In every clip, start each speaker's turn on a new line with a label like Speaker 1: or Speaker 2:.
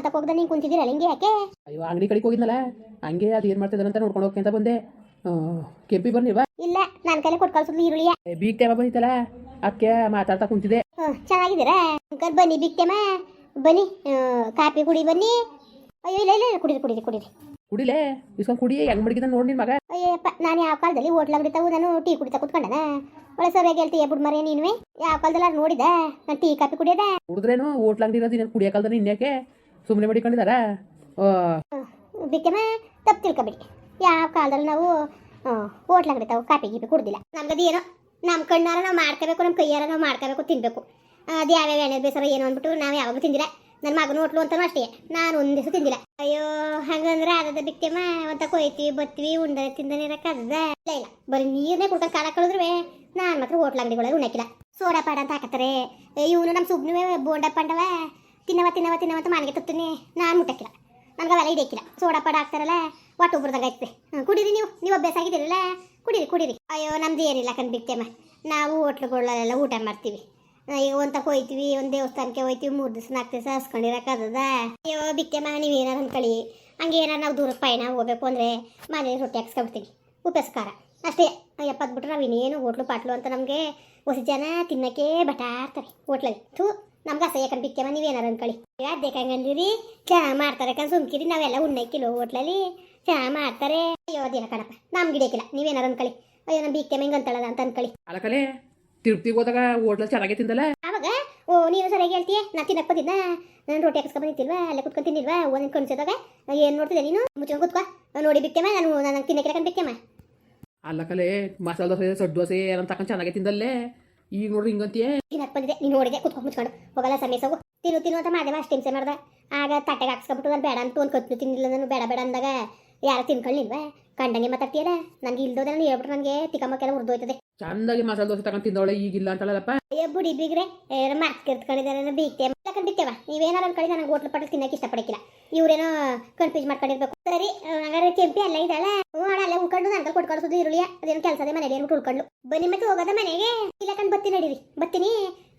Speaker 1: ತಕ ಹೋಗ್ದ ನೀನು ಕುಂತಿದ್ದೀರಲ್ಲ ಹಿಂಗೆ ಯಾಕೆ?
Speaker 2: ಅಯ್ಯೋ ಅಂಗಡಿ ಕಡೆಗೆ ಹೋಗಿದ್ನಲ್ಲ ಹಂಗೆ ಅದು ಏನು ಮಾಡ್ತಿದ್ದಾರೆ ಅಂತ ನೋಡ್ಕೊಂಡು ಹೋಗ್ಕೆ ಅಂತ ಬಂದೆ. ಕೆಂಪಿ ಬರ್ನಿಲ್ವಾ
Speaker 1: ಇಲ್ಲ ನನ್ನ ಕೈಲಿ ಕೊಟ್ಟು ಕಳ್ಸಿದ್ಲು ಈರುಳ್ಳಿಯ.
Speaker 2: ಬೀಗ್ ಟೈಮ ಬಂದಿತ್ತಲ್ಲ ಅದಕ್ಕೆ ಮಾತಾಡ್ತಾ ಕುಂತಿದೆ
Speaker 1: ಹ್ಮ್, ಚೆನ್ನಾಗಿದ್ದೀರಾ? ಅಂಕಲ್ ಬನ್ನಿ ಬಿಕ್ತೆಮ್ಮ ಬನ್ನಿ ಆ, ಕಾಫಿ ಕುಡಿ ಬನ್ನಿ. ಅಯ್ಯೋ ಇಲ್ಲ ಇಲ್ಲ ಇಲ್ಲ, ಕುಡೀರಿ ಕುಡೀರಿ ಕುಡೀರಿ.
Speaker 2: ಕುಡಿಲೇ? ಇಸ್ಕೊಂಡು ಕುಡಿ ಹೆಂಗ್ ಮಡಗಿದ ನೋಡಿ ನಿನ್ ಮಗ?
Speaker 1: ಅಯ್ಯಪ್ಪ ನಾನು ಯಾವ ಕಾಲದಲ್ಲಿ ಹೋಟ್ಲ್ ಅಂಗಡಿ ತಗೋ ನಾನು ಟೀ ಕುಡಿತಾ ಕುತ್ಕೊಂಡನ? ಒಳ್ಳೆ ಸರಿಯಾಗಿ ಹೇಳ್ತೀಯ ಬಿಡ್ ಮರೆ ನೀನುವೆ? ಯಾವ ಕಾಲದಲ್ಲಿ ನೋಡಿದ? ನಾನು ಟೀ ಕಾಫಿ ಕುಡಿಯೋದ?
Speaker 2: ಕುಡಿದ್ರೇನು ಹೋಟ್ಲ್ ಅಂಗಡಿ ಇರೋದು ಕುಡಿಯೋ ಕುಡಿಯೋಕಲ್ದಾನೆ ಇನ್ಯಾಕೆ? ಸುಮ್ಮನೆ ಓ.
Speaker 1: ಬಿಕ್ಕೆಮ್ಮ ತಪ್ಪು ತಿಳ್ಕೊಬೇಡಿ. ಯಾವ ಕಾಲದಲ್ಲಿ ನಾವು ಹೋಟ್ಲ್ ಅಂಗಡಿ ತಾವು ಕಾಫಿ ಗೀಪಿ ಕುಡ್ದಿಲ್ಲ. ನಮ್ಗದು ಏನೋ ನಮ್ಮ ಕಣ್ಣಾರ ನಾವು ಮಾಡ್ಕೋಬೇಕು ನಮ್ಮ ಕೈಯಾರ ನಾವು ಮಾಡ್ಕೋಬೇಕು ತಿನ್ನಬೇಕು ಅದು ಯಾವ್ಯಾವ ಎಣ್ಣೆ ಬೇಸರ ಏನು ಅಂದ್ಬಿಟ್ಟು ನಾವು ಯಾವಾಗ ತಿಂದಿಲ್ಲ. ನನ್ನ ಮಗನ ಹೋಟ್ಲು ಅಂತಲೂ ಅಷ್ಟೇ. ನಾನು ಒಂದು ದಿವಸ ತಿಂದಿಲ್ಲ. ಅಯ್ಯೋ, ಹಂಗಂದ್ರೆ ಅದದ ಬಿಕ್ಕೆಮ್ಮ ಅಂತ ಕೊಯ್ತೀವಿ, ಬತ್ತೀವಿ ಉಂಡ ತಿಂದನೆ ಇರಕ್ಕದ ಇಲ್ಲ ಇಲ್ಲ. ಬರೀ ನೀರನ್ನೇ ಕುಡ್ಕೊಂಡು ಕಾಲ ಕಳೆದ್ರೆ ನಾನು ಮಾತ್ರ ಹೋಟ್ಲ್ ಅಂಗಡಿಗಳಲ್ಲಿ ಉಣ್ಣಕ್ಕಿಲ್ಲ ಸೋಡಾ ಪಾಡ ಅಂತ ಹಾಕತ್ತಾರೆ. ಇವನು ನಮ್ಮ ಸುಬ್ನುವೆ ಬೋಂಡ ಪಂಡವ ತಿನ್ನವ ತಿನ್ನವ ತಿನ್ನವ ಅಂತ ಮನೆಗೆ ತತ್ತೀನಿ ನಾನು ಮುಟ್ಟಕ್ಕಿಲ್ಲ. ನನಗೆ ಅವೆಲ್ಲ ಇದಕ್ಕಿಲ್ಲ ಸೋಡಾ ಪಡ ಹಾಕ್ತಾರಲ್ಲ ಒಟ್ಟು ಉಬ್ರದಾಗ ಐತೆ ಕುಡೀರಿ ನೀವು. ನೀವು ಅಭ್ಯಾಸ ಆಗಿದ್ದೀರಲ್ಲ, ಕುಡೀರಿ ಕುಡೀರಿ. ಅಯ್ಯೋ, ನಮ್ದು ಏನಿಲ್ಲ ಕಣ್ ಬಿಕ್ತೆಮ್ಮ ನಾವು ಹೋಟ್ಲುಗಳಲ್ಲೆಲ್ಲ ಊಟ ಮಾಡ್ತೀವಿ. ಈಗ ಒಂದ್ ತಕ ಹೋಯ್ತೀವಿ, ಒಂದು ದೇವಸ್ಥಾನಕ್ಕೆ ಹೋಯ್ತೀವಿ, ಮೂರು ದಿವಸ, ನಾಲ್ಕು ದಿವಸ ಹಸ್ಕೊಂಡಿರಕ್ಕದ ಅಯ್ಯೋ ಬಿಕ್ಕೆಮ್ಮ ನೀವು ಏನಾರು ಅನ್ಕೊಳ್ಳಿ ಹಂಗೆ ಏನಾರು ನಾವು ದೂರ ಪಯಣ ಹೋಗ್ಬೇಕು ಅಂದರೆ ಮನೇಲಿ ರೊಟ್ಟಿ ಹಾಕ್ಸ್ಕೊಂಡ್ಬಿಡ್ತೀವಿ ಉಪಸ್ಕಾರ ಅಷ್ಟೇ. ಅಯ್ಯಪ್ಪ ಅದ್ಬಿಟ್ರೆ ನಾವು ಇನ್ನೇನು ಹೋಟ್ಲು, ಪಾಟ್ಲು ಅಂತ ನಮಗೆ ಹೊಸ ಜನ ತಿನ್ನಕ್ಕೆ ಬಟಾಡ್ತಾರೆ. ಹೋಟ್ಲಲ್ಲಿ. ಥೂ. ನಮ್ಗೆ ಅಸಹ್ಯ ಕಣ್ ಬಿಕ್ತೆಮ್ಮ ನೀವೇನಾರು ಅನ್ಕೊಳ್ಳಿ ಅದೇಕಂಗಂದಿರಿ ಚೆನ್ನಾಗಿ ಮಾಡ್ತಾರೆ ಕಣ್ ಸುಮ್ಕಿರಿ ನಾವೆಲ್ಲ ಉಣ್ಣಕ್ಕಿಲ್ಲ ಹೋಟ್ಲಲ್ಲಿ ಚೆನ್ನಾಗಿ ಮಾಡ್ತಾರೆ. ಅಯ್ಯೋ ಅದೇನ ಕಣಪ್ಪ ನಮ್ಗೆ ಹಿಡಿಯಕ್ಕಿಲ್ಲ ನೀವೇನಾರು ಅನ್ಕೊಳ್ಳಿ ಅಯ್ಯೋ ನಮ್ಮ ಬಿಕ್ಕೆ ಹಿಂಗೆ ಅಂತಳದ ಅಂತ ಅನ್ಕೊಳ್ಳಿ
Speaker 2: ಅಲಕಲೆ ತಿರುಪ್ತಿಗೆ ಹೋದಾಗ ಹೋಟ್ಲಲ್ಲಿ ಚೆನ್ನಾಗಿ ತಿಂದಲ್ಲ?
Speaker 1: ಆವಾಗ ಓ ನೀನು ಸರಿಯಾಗಿ ಹೇಳ್ತೀಯ? ನಾ ತಿನ್ನಕ್ಕೆ ಬಂದಿದ್ದ ನಾನು ರೊಟ್ಟಿ ಹಾಕಿಸ್ಕೊಂಡ್ ಬಂದಿತ್ತಿಲ್ವಾ ಅಲ್ಲೇ ಕುತ್ಕೊಂಡು ತಿನ್ನಿಲ್ವಾ ಒಂದೊಂದು ಕಣ್ಸೋದಾಗ? ಏನು ನೋಡ್ತಿದ್ದೆ ನೀನು? ಮುಚ್ಕೊಂಡು ಕುತ್ಕೋ. ನೋಡಿ ಬಿಕ್ತೆಮ್ಮ ನಾನು ನಾನು ತಿನ್ನಕ್ಕೆ ಕಂಡು ಅಲ್ಲ
Speaker 2: ಅಲ್ಲಕಲೆ ಮಸಾಲೆ ದೋಸೆ ಸೊಡ್ ದೋಸೆ ಏನಂತ ತಕೊಂಡು ಚೆನ್ನಾಗಿ ತಿಂದಲ್ಲೇ? ಈಗ ನೋಡ್ರಿ ಹಿಂಗಂತೀಯೇ
Speaker 1: ಬಂದಿದೆ? ನೀನು ನೋಡಿದೆ? ಕುತ್ಕೊಂಡು ಮುಚ್ಕೊಂಡು. ಹೋಗಲ್ಲ ಸಮಯ ಸಗು ತಿನ್ನು ತಿನ್ನು ಅಂತ ಮಾಡಿದೆ ಅಷ್ಟು ಹಿಂಸೆ ಮಾಡ್ದೆ. ಆಗ ತಟ್ಟೆಗೆ ಹಾಕ್ಸ್ಕೊಬಿಟ್ಟು ನಾನು ಬೇಡ ಅಂತ ಒಂದು ಕತ್ಲು ತಿನ್ನಿಲ್ಲ ನಾನು ಬೇಡ ಬೇಡ ಅಂದಾಗ ಯಾರು ತಿನ್ಕೊಳ್ಳಿಲ್ವಾ ಕಂಡಂಗೆ ಮಾತಾಡ್ತೀಯಲ್ಲ? ನನಗೆ ಇಲ್ದೋದೆ ನಾನು ಹೇಳ್ಬಿಟ್ರೆ ನನಗೆ ತಿಕ್ಕಮ್ಮಕ್ಕೆಲ್ಲ ಉರ್ದೋಯ್ತದೆ.
Speaker 2: ಚಂದಾಗಿ ಮಸಾಲೆ ದೋಸೆ ತಗೊಂಡು ತಿಂದವಳೆ ಈಗಿಲ್ಲ ಅಂತಳಲ್ಲಪ್ಪ?
Speaker 1: ಅಯ್ಯೋ ಬುಡಿ ಬೀಗ್ರೆ. ಏನ ಮಾತು ಕೆರ್ತ್ಕೊಂಡಿದ್ದಾರೆ ಬೀಗ್ತೆ. ತಗೊಂಡು ಬಿತ್ತೇವ ನೀವೇನಾರು ಅನ್ಕೊಳ್ಳಿ ನನಗೆ ಹೋಟ್ಲು ಪಟ್ಲು ತಿನ್ನಕ್ಕೆ ಇಷ್ಟಪಡಕ್ಕಿಲ್ಲ. ಇವರೇನೋ ಕನ್ಫ್ಯೂಸ್ ಮಾಡ್ಕೊಂಡಿರ್ಬೇಕು. ಸರಿ ಹಂಗಾರೆ ಕೆಂಪಿ ಅಲ್ಲ ಇದ್ದಾಳ? ಅಣ್ಣ ಅಲ್ಲೇ ಉಳ್ಕೊಂಡು ನನ್ಗೆ ಕೊಟ್ಕೊಳ್ಸೋದು ಈರುಳ್ಳಿ ಅದೇನು ಕೆಲಸದೇ ಮನೇಲಿ ಏನ್ಬಿಟ್ಟು ಉಳ್ಕೊಂಡು ಬನ್ನಿ ಮತ್ತೆ ಹೋಗೋದ ಮನೆಗೆ? ಇಲ್ಲ ಕಂಡು ಬತ್ತಿ ನಡೀರಿ. ಬತ್ತೀನಿ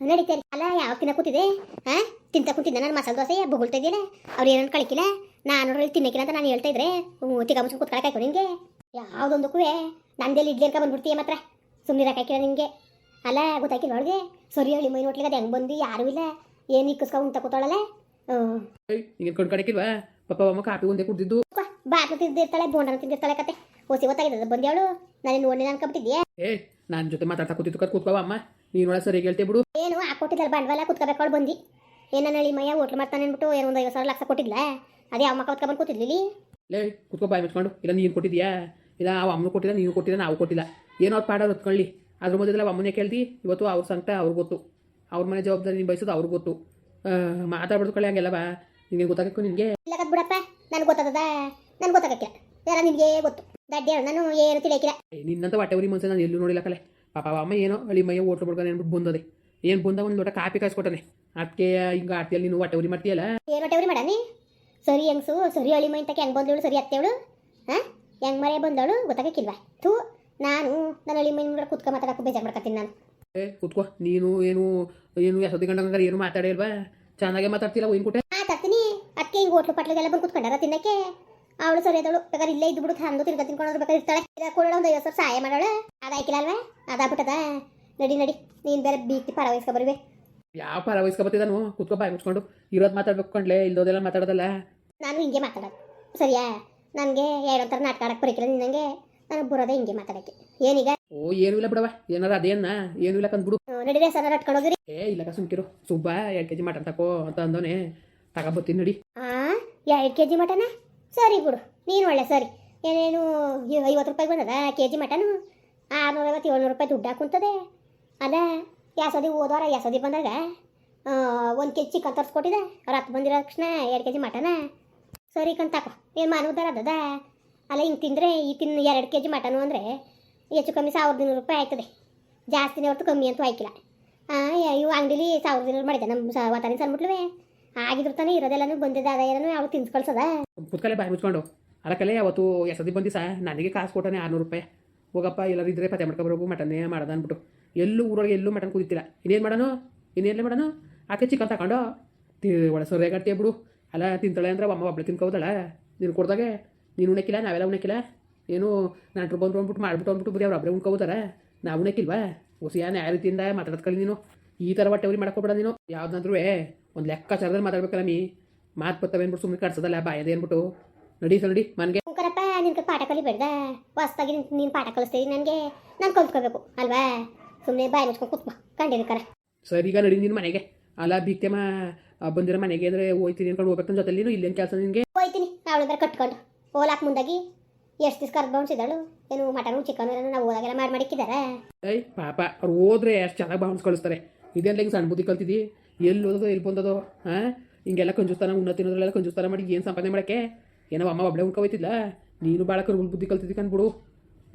Speaker 1: ನಡೀತಾರೆ ಅಲ್ಲ ಯಾವ ತಿನ್ನ ಕೂತಿದೆ ಹಾ ತಿಂತ ಕೂತಿದ್ದ ನಾನು ಮಸಾಲೆ ದೋಸೆ ಬೊಗಳ್ತಾ ಇದ್ದೀನಿ. ಅವ್ರು ಏನೋ ಕಳಿಕಿಲ್ಲ? ನಾನು ನೋಡ್ರಿ ತಿನ್ನಕ್ಕಿಲ್ಲ ಅಂತ ನಾನು ಹೇಳ್ತಾ ಇದ್ರೆ. ತಿಕ್ಕ ಮುಚ್ಕೊಂಡು ಕೂತ್ಕೊಳಕಾಯ್ತು ನಿಂಗೆ? ಯಾವುದೊಂದಕ್ಕೂ ನಂದೇಲಿ ಇಡ್ಲಿ ಅನ್ಕ ಬಂದ್ಬಿಡ್ತೀಯ ಮಾತ್ರ. ಸುಮ್ಮನೆ ಹಾಕಿಲ್ಲ ನಿಂಗೆ. ಅಲ್ಲ ಗೊತ್ತಾಕಿಲ್ಲ ಒಳಗೆ ಸರಿ ಹೇಳಿ ಮೈ ನೋಟ್ಲಿಗೆ ಅದು ಹೆಂಗೆ ಬಂದು ಯಾರೂ ಇಲ್ಲ. ಏನು ಇಕ್ಕಿಸ್ಕೊಂಡು ಉಂಟ ಕೂತಾಳಲ್ಲ?
Speaker 2: ಹಿಂಗೆ ಕಣ್ ಪಪ್ಪ ಪಾಪ ಅಮ್ಮ ಕಾಪಿ ಒಂದೇ ಕುಡ್ದಿದ್ದು.
Speaker 1: ಬಾಟ್ಲು ತಿಂದಿರ್ತಾಳೆ ಬೋಂಡನ ತಿಂದಿರ್ತಾಳೆ ಕತೆ. ಓಸಿ ಗೊತ್ತಾಗಿದೆ ಬಂದೇವಳು ನಾನು ನೋಡಿನ ಅನ್ಕೊಬಿಟ್ಟಿದ್ಯಾ
Speaker 2: ಏ ನನ್ನ ಜೊತೆ ಮಾತಾಡ್ತಾ ಕೂತಿದ್ದು ಕತ್ ಕೂತ್ಕೋವ ಅಮ್ಮ. ನೀನು ಒಳ ಸರಿ ಹೇಳ್ತೇ ಬಿಡು.
Speaker 1: ಏನು ಹಾಕೊಟ್ಟಿದ್ದಲ್ಲ ಬಂಡವಾಳ ಕುತ್ಕೋಬೇಕು ಬಂದು. ಏನನ್ನ ಹೇಳಿ ಮಯ್ಯ ಹೋಟ್ಲು ಮಾಡ್ತಾನೆ ಅಂದ್ಬಿಟ್ಟು ಏನೋ ಒಂದು ಐವತ್ತು ಸಾವಿರ ಲಕ್ಷ ಕೊಟ್ಟಿದ್ಲ? ಅದೇ ಅಮ್ಮ ಕೂತ್ಕೊಂಡು ಹೊತ್ಕೊಂಡ್ಬಂದು ಕೂತಿದ್ಲಿ
Speaker 2: ಲೇ ಕೂತ್ಕೋ ಬಾಯ್ ಮುಚ್ಕೊಂಡು. ಇಲ್ಲ ನೀನು ಕೊಟ್ಟಿದ್ಯಾ? ಇಲ್ಲ ಅವ ಅಮ್ಮನ ಕೊಟ್ಟಿಲ್ಲ ನೀನು ಕೊಟ್ಟಿಲ್ಲ ನಾವು ಕೊಟ್ಟಿಲ್ಲ. ಏನೋ ಅವ್ರು ಪಾಡೋದು ಹೊತ್ಕೊಳ್ಳಿ. ಅದ್ರ ಮೊದಲೆಲ್ಲ ಅಮ್ಮನೇ ಕೇಳ್ತಿ ಇವತ್ತು ಅವ್ರ ಸಂಕಟ ಅವ್ರಿಗೆ ಗೊತ್ತು. ಅವ್ರ ಮನೆ ಜವಾಬ್ದಾರಿ ನೀನು ಬಯಸೋದು ಅವ್ರಿಗೆ ಗೊತ್ತು. ಮಾತಾಡ್ಬಿಡ್ಕೊಳ್ಳಿ ಹಂಗೆಲ್ಲ ಬಾ. ನಿನಗೆ ಗೊತ್ತಾಗಬೇಕು ನಿನಗೆ?
Speaker 1: ಇಲ್ಲ ಬಿಡಪ್ಪ ನನಗೆ ಗೊತ್ತಾಗದ ನನಗೆ ಗೊತ್ತಾಗಕ್ಕಿಲ್ಲ ಯಾರ ನಿನಗೆ ಗೊತ್ತು. ದಡ್ಡಿ ನಾನು ಏನು ತಿಳಿಯಕ್ಕಿಲ್ಲ
Speaker 2: ನಿನ್ನಂತ ಬಟ್ಟೆ ಉರಿ ಮನ್ಸ ನಾನು ಎಲ್ಲೂ ನೋಡಿಲ್ಲ ಕಲೆ. ಪಾಪ ಅಮ್ಮ ಏನೋ ಅಳಿ ಮೈಯ ಓಟ್ಲು ಬಿಡ್ಕೊಂಡು ಏನ್ಬಿಟ್ಟು ಬಂದದೆ. ಏನು ಬಂದ ಒಂದು ಲೋಟ ಕಾಪಿ ಕಾಯಿಸ್ಕೊಟ್ಟಾನೆ. ಅದಕ್ಕೆ ಹಿಂಗೆ ಆಡ್ತಿಯಲ್ಲಿ ನೀನು ಬಟ್ಟೆ ಉರಿ ಮಾಡ್ತೀಯಲ್ಲ?
Speaker 1: ಏನು ಹೊಟ್ಟೆ ಉರಿ ಮಾಡಾನಿ ಸರಿ ಹೆಂಗ್ಸು ಸರಿ ಅಳಿ ಮೈ ತಕ್ಕ ಹೆಂಗೆ ಬಂದೇಳು ಸರಿ ಅತ್ತೇವಳು ಹಾಂ? ಹೆಂಗೆ ಮರೆ ಬಂದವಳು ಗೊತ್ತಾಗಕ್ಕಿಲ್ವಾ ಥೂ ನಾನು ನನ್ನ ಅಳಿ ಮೈ ಮುಂದೆ ಕುತ್ಕ ಮಾತಾಡಕ್ಕೆ ಬೇಜಾರು ಮಾಡ್ಕೊತೀನಿ ನಾನು.
Speaker 2: ಏ ಕುತ್ಕೋ. ನೀನು ಏನು ಏನು ಎಸದಿ ಗಂಡ ಏನು ಮಾತಾಡಿಲ್ವಾ ಚೆನ್ನಾಗೆ ಮಾತಾಡ್ತಿಲ್ಲ ಒಯ್ನ್ ಕೊಟ್ಟೆ
Speaker 1: ಮಾತಾಡ್ತೀನಿ. ಅದಕ್ಕೆ ಹಿಂಗೆ ಹೋಟ್ಲು ಪಟ್ಲಿಗೆಲ್ಲ ಬಂದು ಕುತ್ಕೊಂಡಾರ ತಿನ್ನಕ್ಕೆ? ಅವಳು ಸರಿ ಅದಳು ಬೇಕಾದ್ರೆ ಇಲ್ಲೇ ಇದ್ದು ಬಿಡು ತಂದು ತಿರ್ಗ ತಿನ್ಕೊಂಡ್ರೆ ಬೇಕಾದ್ರೆ ಇರ್ತಾಳೆ. ಕೊಡೋಣ ಒಂದು ಐವತ್ತು ಸಾವಿರ ಸಹಾಯ ಮಾಡೋಳೆ. ಅದಾಯ್ಕಿಲ್ಲ ಅಲ್ವಾ ಅದಾಗ್ಬಿಟ್ಟದ ನಡಿ ನಡಿ. ನೀನು ಬೇರೆ ಬೀತಿ ಪರ ವಹಿಸ್ಕೊ ಬರುವೆ.
Speaker 2: ಯಾವ ಪರ ವಹಿಸ್ಕೊಬತ್ತಿದ್ದಾನು ಕುತ್ಕೊ ಬಾಯ್ ಮುಚ್ಕೊಂಡು. ಇರೋದು ಮಾತಾಡ್ಬೇಕು ಕಂಡ್ಲೆ ಇಲ್ದೋದೆಲ್ಲ ಮಾತಾಡೋದಲ್ಲ.
Speaker 1: ನಾನು ಹಿಂಗೆ ಮಾತಾಡೋದು. ಸರಿಯಾ? ನನಗೆ ಎರಡೊಂಥರ ನಾಟಕ ಆಡಕ್ಕೆ ಬರೀಕಿಲ್ಲ ನಿನ್ನಂಗೆ. ನಾನು ಬರೋದೇ ಹಿಂಗೆ ಮಾತಾಡೋಕ್ಕೆ. ಏನೀಗ?
Speaker 2: ಓ ಏನು ಇಲ್ಲ ಬಿಡವ ಏನಾರ ಅದೇನ ಏನು ಇಲ್ಲ ಕಂದ್ಬಿಡು.
Speaker 1: ನಡಿ ರೀ ಸರ್ ನಟ್ಕೊಂಡೋಗ್ರಿ
Speaker 2: ಏ ಇಲ್ಲಕ ಸುಮ್ಕಿರು. ಸುಬ್ಬ ಎರಡು ಕೆ ಜಿ ಮಟನ್ ತಕೋ ಅಂತ ಅಂದೋನೆ ತಗೊಬತ್ತೀನಿ ನಡಿ.
Speaker 1: ಹಾಂ ಎರಡು ಕೆ ಜಿ ಮಟನ? ಸರಿ ಬಿಡು, ನೀನು ಒಳ್ಳೆ, ಸರಿ. ಏನೇನು ಐವತ್ತು ರೂಪಾಯಿ ಬಂದದ? K G mutton? ಆರುನೂರೈವತ್ತು, ಏಳ್ನೂರು ರೂಪಾಯಿ ದುಡ್ಡು ಹಾಕುಂತದೆ ಅದ ಯಾಸದಿ ಹೋದವಾರ ಯಾಸದಿ ಬಂದಾಗ? ಒಂದು ಕೆ ಜಿ ಚಿಕನ್ ತರಿಸ್ಕೊಟ್ಟಿದೆ ಅವ್ರು ಹತ್ತು ಬಂದಿರೋ ತಕ್ಷಣ ಎರಡು ಕೆ ಜಿ ಮಟನ. ಸರಿ ಕಂತಾಕೋ ತಾಕೋ, ಏನು ಮಾನವದಾರ ಅದದ ಅಲ್ಲ, ಹಿಂಗೆ ತಿಂದರೆ ಈ ತಿನ್ನು ಎರಡು ಕೆ ಜಿ ಮಟನು ಅಂದರೆ ಹೆಚ್ಚು ಕಮ್ಮಿ ಸಾವಿರದ ಇನ್ನೂರು ರೂಪಾಯಿ ಆಯ್ತದೆ. ಜಾಸ್ತಿನೇ ಹೊರತು ಕಮ್ಮಿ ಅಂತೂ ಆಯ್ಕಿಲ್ಲ. ಇವು ಅಂಗಡಿಲಿ ಸಾವಿರದ ಇನ್ನೂರು ಮಾಡಿದೆ ನಮ್ಮ ವಾತಾವರಣ ಸನ್ಬಿಟ್ಲುವೆ ಆಗಿದ್ರು ತಾನೇ ಇರೋದೆಲ್ಲ ಬಂದಿದ್ದ ಏನೋ ಯಾವ ತಿನ್ಸ್ ಕಳ್ಸದ
Speaker 2: ಕುತ್ಕಲೆ ಬಾಯಿ ಮುಚ್ಕೊಂಡು. ಅದಕ್ಕೆಲ್ಲ ಅವತ್ತು ಎಸದಿ ಬಂದಿ ಸಹ ನನಗೆ ಕಾಸು ಕೊಟ್ಟಾನೆ ಆರ್ನೂರು ರೂಪಾಯಿ. ಹೋಗಪ್ಪ, ಎಲ್ಲರೂ ಇದ್ರೆ ಪತ್ತೆ ಮಾಡ್ಕೊಬರೋಗು ಮಟನ್ನೇ ಮಾಡೋದು ಅಂದ್ಬಿಟ್ಟು. ಎಲ್ಲೂ ಊರೊಳಗೆ ಎಲ್ಲೂ ಮಟನ್ ಕುದಿತಿಲ್ಲ. ಇನ್ನೇನು ಮಾಡೋನು? ಇನ್ನೇನು ಮಾಡೋನು? ಆಕೆ ಚಿಕನ್ ತಗೊಂಡು, ತಿ ಒಳ ಸೊರೆ ಗಟ್ಟಿ ಬಿಡು. ಅಲ್ಲ, ತಿಂತಾಳೆ ಅಂದ್ರೆ ಅಮ್ಮ ಒಬ್ಬಳು ತಿನ್ಕೋದಳ ನೀನು ಕೊಡ್ದಾಗೆ? ನೀನು ಉಣಕ್ಕಿಲ್ಲ ನಾವೆಲ್ಲ ಉಣಕ್ಕಿಲ್ಲ ಏನು ನಾನು ಬಂದು ಬಂದ್ಬಿಟ್ಟು ಮಾಡ್ಬಿಟ್ಟು ಅಂದ್ಬಿಟ್ಟು ಬರೀ ಅವ್ರು ಒಬ್ಬರೇ ಉಣ್ಕೋಬೋದಾರ ನಾವು ಉಣಕ್ಕಿಲ್ವಾ ಹುಸಿಯಾನ ಯಾವ ರೀತಿಯಿಂದ ಮಾತಾಡೋದು ನೀನು? ಈ ಥರ ಹೊಟ್ಟೆ ಅವ್ರಿಗೆ ಮಾಡ್ಕೊಬೇಡ ನೀನು. ಯಾವ್ದಾದ್ರೂ ಒಂದು ಲೆಕ್ಕಾಚಾರದಲ್ಲಿ ಮಾತಾಡ್ಬೇಕಲ್ಲ ಮೀ? ಮಾತು ಬರ್ತವೆ ಅಂದ್ಬಿಟ್ಟು ಸುಮ್ಮನೆ ಕಟ್ಸೋದಲ್ಲ ಬಾಯದೆ ಅದೇನ್ಬಿಟ್ಟು ನಡಿ ಸರ್ ನಡಿ ಮನ್ಗೆ.
Speaker 1: ಕರಪ್ಪ ನಿನ್ಗೆ ಪಾಠ ಕಲಿಬೇಡ್ದ ಹೊಸ್ದಾಗಿ ನೀನು ಪಾಠ ಕಲಿಸ್ತೀವಿ ನನಗೆ ನಾನು ಕಲ್ತ್ಕೋಬೇಕು ಅಲ್ವಾ? ಸುಮ್ಮನೆ ಬಾಯಿ ಮುಚ್ಕೊಂಡು ಕೂತ್ಕೊ ಕಂಡಿರ್ಕರ
Speaker 2: ಸರಿ ಈಗ ನಡಿ ನಿನ್ನ ಮನೆಗೆ. ಅಲ್ಲ ಬಿಕ್ತೇಮ ಬಂದಿರೋ ಮನೆಗೆ ಅಂದರೆ ಹೋಯ್ತೀನಿ ಅನ್ಕೊಂಡು ಹೋಗ್ಬೇಕು ಜೊತೆಲಿ ಇಲ್ಲೇನು ಕೆಲಸ ನಿನಗೆ?
Speaker 1: ಹೋಯ್ತೀನಿ ಅವಳು ಬೇರೆ ಕಟ್ಕೊಂಡು. ಹೋಲಾಕ್ ಮುಂದಾಗಿ ಎಷ್ಟು ದಿವ್ಸ ಕರ್ದು ಬೌನ್ಸಿದಳು ಏನು ಮಟನು ಚಿಕನ್ ಏನೋ ನಾವು ಹೋದಾಗೆಲ್ಲ ಮಾಡಿ ಮಾಡಿಕ್ಕಿದ್ದಾರೆ?
Speaker 2: ಏಯ್ ಪಾಪ ಅವ್ರು ಹೋದ್ರೆ ಎಷ್ಟು ಚೆನ್ನಾಗಿ ಬೌನ್ಸ್ ಕಳಿಸ್ತಾರೆ. ಹೆಂಗೆ ಹಿಂಗೆ ಸಣ್ಣ ಬುದ್ಧಿ ಕಲ್ತಿದ್ದಿ ಎಲ್ಲಿ ಓದೋದು ಎಲ್ಲಿ ಬಂದದೋ ಹಾಂ ಹಿಂಗೆಲ್ಲ ಕಂಜುಸ್ತಾನ, ಉಣ್ಣ ತಿನ್ನೋದ್ರೆಲ್ಲ ಕಂಜುಸ್ತಾನ ಮಾಡಿ ಏನು ಸಂಪಾದನೆ ಮಾಡೋಕ್ಕೆ? ಏನೋ ಅಮ್ಮ ಒಬ್ಬಳೆ ಉಣ್ಕೋಯ್ತಿಲ್ಲ ನೀನು ಭಾಳ ಕರ್ಗುಲ್ ಬುದ್ಧಿ ಕಲ್ತಿದ್ದಿ ಕಂದ್ಬಿಡು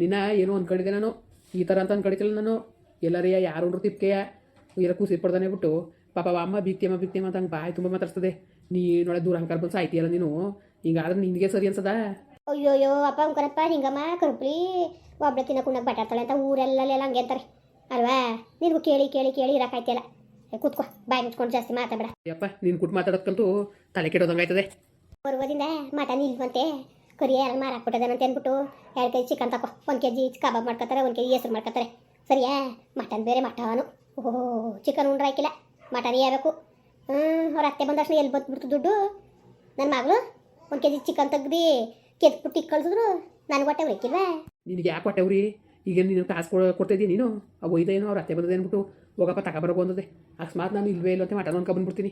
Speaker 2: ನಿನ್ನ ಏನೋ ಅಂದ್ಕೊಂಡಿದ್ದೆ ನಾನು. ಈ ಥರ ಅಂತ ಅಂದ್ಕೊಂಡಿದ್ದಿಲ್ಲ ನಾನು. ಎಲ್ಲರೇ ಯಾರು ಉಂಡ್ರು ತಿಪ್ಕೆಯ ಇರೋ ಖುಷಿ ಪಡ್ದಾನೆ ಬಿಟ್ಟು. ಪಾಪ ಅಮ್ಮ ಬಿಕ್ತಿಯಮ್ಮ ಬಿಕ್ತಿಯಮ್ಮ ಅಂತ ಹಂಗೆ ಬಾಯಿ ತುಂಬ ಮಾತಾಡ್ಸ್ತದೆ. ನೀನೊಳೆ ದೂರ ಹಂಗೆ ಬಂದು ಸಾಯ್ತೀಯಲ್ಲ ನೀನು? ಹಿಂಗಾದ್ರೆ ನಿನಗೆ ಸರಿ ಅನ್ಸದ?
Speaker 1: ಅಯ್ಯೋಯ್ಯೋ, ಅಪ್ಪ ಅಂಕರಪ್ಪ ಹಿಂಗಮ್ಮ ಕರುಪ್ಲಿ ಒಬ್ಳೆ ತಿನ್ನಕುಂಡಾಗ ಬಟಾಡ್ತಾಳೆ ಅಂತ ಊರೆಲ್ಲ ಹಂಗೆ ಅಂತಾರೆ. ಅಲ್ವಾ? ನಿನಗೂ ಕೇಳಿ ಕೇಳಿ ಕೇಳಿ ಇರಕ್ಕಾಯ್ತಿಲ್ಲ ಕೂತ್ಕೋ. ಬಾಯ್ ಮುಚ್ಕೊಂಡು ಜಾಸ್ತಿ ಮಾತಾಡಬೇಡ.
Speaker 2: ಯಪ್ಪ ನೀನು ಕುಟ್ಟು ಮಾತಾಡೋದ್ಕಂತೂ ತಲೆ ಕೆಡೋದಂಗೆ ಆಯ್ತದೆ.
Speaker 1: ಬರುವುದಿಂದ ಮಟನ್ ಇಲ್ವಂತೆ ಕರಿ ಎಲ್ಲ ಮಾರಾಕ್ಬಿಟ್ಟದೇನಂತ ಅಂದ್ಬಿಟ್ಟು ಎರಡು ಕೆ ಜಿ ಚಿಕನ್ ತಕೋ. ಒಂದು ಕೆ ಜಿ ಕಬಾಬ್ ಮಾಡ್ಕೊತಾರೆ ಒಂದು ಕೆಜಿ ಹೆಸ್ರು ಮಾಡ್ಕೊತಾರೆ ಸರಿಯಾ? ಮಟನ್ ಬೇರೆ ಮಟನು. ಓಹೋ ಚಿಕನ್ ಉಂಡ್ರೆ ಹಾಕಿಲ್ಲ ಮಟನ್ ಯಾಬೇಕು? ಹ್ಞೂ ಅವ್ರ ಅತ್ತೆ ಬಂದ ತಕ್ಷಣ ಎಲ್ಲಿ ಬಂದ್ಬಿಡ್ತು ದುಡ್ಡು? ನನ್ನ ಮಗಳು? ಒಂದು ಕೆಜಿ ಚಿಕನ್ ತೆಗ್ದು ಕೆದ್ಬಿಟ್ಟು ಇಕ್ಕಳಿಸಿದ್ರು ನನಗೆ ಹೊಟ್ಟೆ ಉಳಿಕಿಲ್ವಾ
Speaker 2: ನಿನಗೆ ಯಾಕೆ ಹೊಟ್ಟೆವ್ರಿ ಈಗ ನೀನು ಕಾಸು ಕೊಡ ನೀನು. ಅವು ಒಯ್ದೇನೋ ಅವ್ರ ಅತ್ತೆ ಬಂದದೆ ಅಂದ್ಬಿಟ್ಟು ಹೋಗಪ್ಪ ತಗೊಬರೋಕು ಅಂದದೆ ಅಕಸ್ಮಾತ್ ನಾನು ಇಲ್ವೇ ಇಲ್ಲ ಅಂತ ಮಟನ್ ಬಂದ್ಬಿಡ್ತೀನಿ.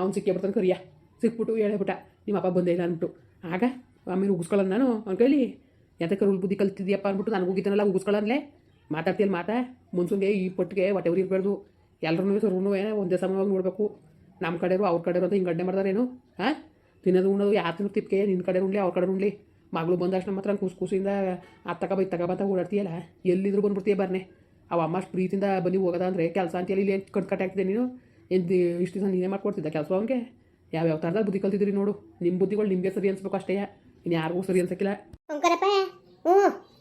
Speaker 2: ಅವ್ನು ಸಿಕ್ಕೇ ಬರ್ತಾನೆ ಕರಿಯ. ಸಿಕ್ಬಿಟ್ಟು ಹೇಳೇಬಿಟ್ಟ ನಿಮ್ಮ ಅಪ್ಪ ಬಂದೇ ಇಲ್ಲ ಅಂದ್ಬಿಟ್ಟು ಆಗ ಆಮೇಲೆ ಉಗಿಸ್ಕೊಳ್ಳೋದು ನಾನು. ಅವ್ನು ಕೈಲಿ ಎಂತಕ್ಕೆ ರೂಲ್ ಬುದ್ಧಿ ಕಲ್ತಿದ್ಯಪ್ಪ? ಅಂದ್ಬಿಟ್ಟು ನಾನು ಹೋಗಿದ್ದಾನಲ್ಲ ಉಗಿಸ್ಕೊಳ್ಳೋನ್ಲೆ ಮಾತಾಡ್ತೀಯಲ್ಲ ಮಾತಾ? ಮುನ್ಸುಂಗೆ ಈ ಪಟ್ಟಿಗೆ ಹೊಟ್ಟೆ ಉರಿ ಇರಬಾರ್ದು ಎಲ್ಲರೂ ಏನೋ ಒಂದೇ ಸಮಯವಾಗಿ ನೋಡಬೇಕು. ನಮ್ಮ ಕಡೆಯವರು ಅವ್ರ ಕಡೆರು ಅಂತ ಹಿಂಗೆ ಗಡ್ಡೆ ಏನು ಹಾಂ ತಿನ್ನೋದು ಉಣ್ಣೋದು ಯಾರು ತಿನ್ನೋ ತಿಪ್ಕೆ ನಿನ್ನ ಕಡೆ ಉಣ್ಲಿ, ಅವ್ರ ಕಡೆ ಉಣ್ಲಿ. ಮಗಳು ಬಂದ ತಕ್ಷಣ ಮಾತ್ರ ಖುಷಿ ಖುಷಿಯಿಂದ ಅತ್ತಕ ಬೈ ತಗೋ ಬಂತ ಓಡಾಡ್ತೀಯಲ್ಲ? ಎಲ್ಲಿದ್ರು ಬಂದ್ಬಿಡ್ತೀಯ ಬರ್ನೆ. ಅವ ಅಮ್ಮ ಅಷ್ಟು ಪ್ರೀತಿಯಿಂದ ಬನ್ನಿ ಹೋಗೋದ ಅಂದರೆ ಕೆಲಸ ಅಂತೇಳಿ ಇಲ್ಲಿ ಕಟ್ ಕಟ್ ಆಗ್ತಿದೆ ನೀನು? ಎಂದು ಇಷ್ಟು ದಿವಸ ನೀನೇ ಮಾಡ್ಕೊಡ್ತಿದ್ದ ಕೆಲಸ ಅವನಿಗೆ? ಯಾವ್ಯಾವ ಥರದಲ್ಲಿ ಬುದ್ಧಿ ಕಲ್ತಿದ್ರಿ ನೋಡು. ನಿಮ್ಮ ಬುದ್ಧಿಗಳು ನಿಮಗೆ ಸರಿ ಅನ್ಸ್ಬೇಕು ಅಷ್ಟೇ. ಇನ್ನು ಯಾರಿಗೂ ಸರಿ ಅನ್ಸಕ್ಕಿಲ್ಲ.
Speaker 1: ಅಂಕರಪ್ಪ, ಹ್ಞೂ.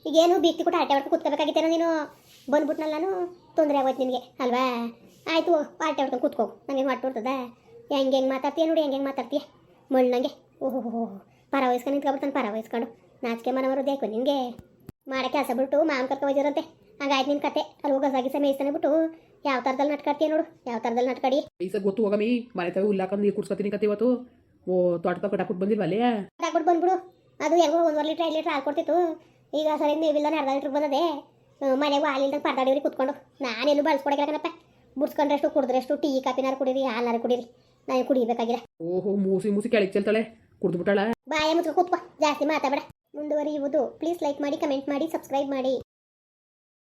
Speaker 1: ಈಗೇನು ಬೀಕ್ತಿ ಕೊಟ್ಟು ಆಟೆ ಹೊಡ್ಕೊಂಡು ಕೂತ್ಕೋಬೇಕಾಗಿತ್ತೇನೋ ನೀನು? ಬಂದ್ಬಿಟ್ನಲ್ಲ ನಾನು ತೊಂದರೆ ಆಗೋಯ್ತು ನಿನಗೆ ಅಲ್ವಾ? ಆಯಿತು ಆಟೆ ಹೊಡ್ಕೊಂಡು ಕೂತ್ಕೋ. ನನಗೆ ಹೊಟ್ಟೆ ಹೆಂಗೆ ಹೆಂಗೆ ಮಾತಾಡ್ತೀಯ ನೋಡಿ, ಹೆಂಗೆ ಹೆಂಗೆ ಮಾತಾಡ್ತೀಯ? ಮಣ್ಣಂಗೆ. ಓಹೋ ಪರ ವಹಿಸ್ಕೊಂಡು ನಿಂತ್ಕೊಬಿಡ್ತಾನೆ ಪರ ವಹಿಸ್ಕೊಂಡು ನಾಚಿಕೆ ಮನವರು ಬೇಕು ನಿನಗೆ. ಮಾಡೋ ಕೆಲಸ ಬಿಟ್ಟು ಮಾಮ್ ಕರ್ಕೊ ಹೋಗಿರಂತೆ ಹಂಗಾಯ್ತು ನಿನ್ನ ಕತೆ. ಅಲ್ಲಿ ಹೋಗೋ ಸಾಗಿಸ ಮೇಯಿಸ್ತಾನೆ ಬಿಟ್ಟು ಯಾವ ಥರದಲ್ಲಿ ನಟ್ಕಾಡ್ತೀಯ ನೋಡು ಯಾವ ಥರದಲ್ಲಿ ನಟ್ಕಾಡಿ
Speaker 2: ಈಸ ಗೊತ್ತು ಹೋಗಮಿ ಮನೆ ತಾವು ಹುಲ್ಲಾಕೊಂಡು ನೀರು ಕುಡ್ಸ್ಕೊತೀನಿ ಕತೆ ಇವತ್ತು. ಓ ತೋಟ ಕಟ್ಟಾಕ್ಬಿಟ್ಟು ಬಂದಿಲ್ವ ಬಂದಿಲ್ವಲ್ಲ?
Speaker 1: ಹಾಕ್ಬಿಟ್ಟು ಬಂದ್ಬಿಡು. ಅದು ಹೆಂಗೋ ಒಂದೂವರೆ ಲೀಟ್ರ್ ಐದು ಲೀಟ್ರ್ ಹಾಲು ಕೊಡ್ತಿತ್ತು. ಈಗ ಸರಿ ಮೇವಿಲ್ಲ ಅರ್ಧ ಲೀಟ್ರ್ ಬಂದದೆ. ಮನೆಗೂ ಹಾಲಿಲ್ದಂಗೆ ಪರದಾಡಿವ್ರಿ ಕುತ್ಕೊಂಡು. ನಾನೆಲ್ಲೂ ಬಳಸ್ಕೊಡಕ್ಕಿಲ್ಲ ಬುಡ್ಸ್ಕೊಂಡ್ರಷ್ಟು ಕುಡಿದ್ರಷ್ಟು ಟೀ ಕಾಪಿನಾರು ಕುಡೀರಿ ಹಾಲಾರು ಕುಡೀರಿ. ನಾನು ಕುಡಿಬೇಕಾಗಿಲ್ಲ.
Speaker 2: ಓಹೋ ಮೂಸಿ ಮೂಸಿ ಕೆಳಗೆ ಚೆಲ್ತಾಳೆ. ಕುಡ್ದು ಬಿಟ್ಟಾಳ
Speaker 1: ಬಾಯ ಮುಚ್ಕೊ ಕೂತ್ಕೋ. ಜಾಸ್ತಿ ಮಾತಾಡ ಮುಂದುವರಿಯುವುದು. ಪ್ಲೀಸ್ ಲೈಕ್ ಮಾಡಿ ಕಮೆಂಟ್ ಮಾಡಿ ಸಬ್ಸ್ಕ್ರೈಬ್ ಮಾಡಿ.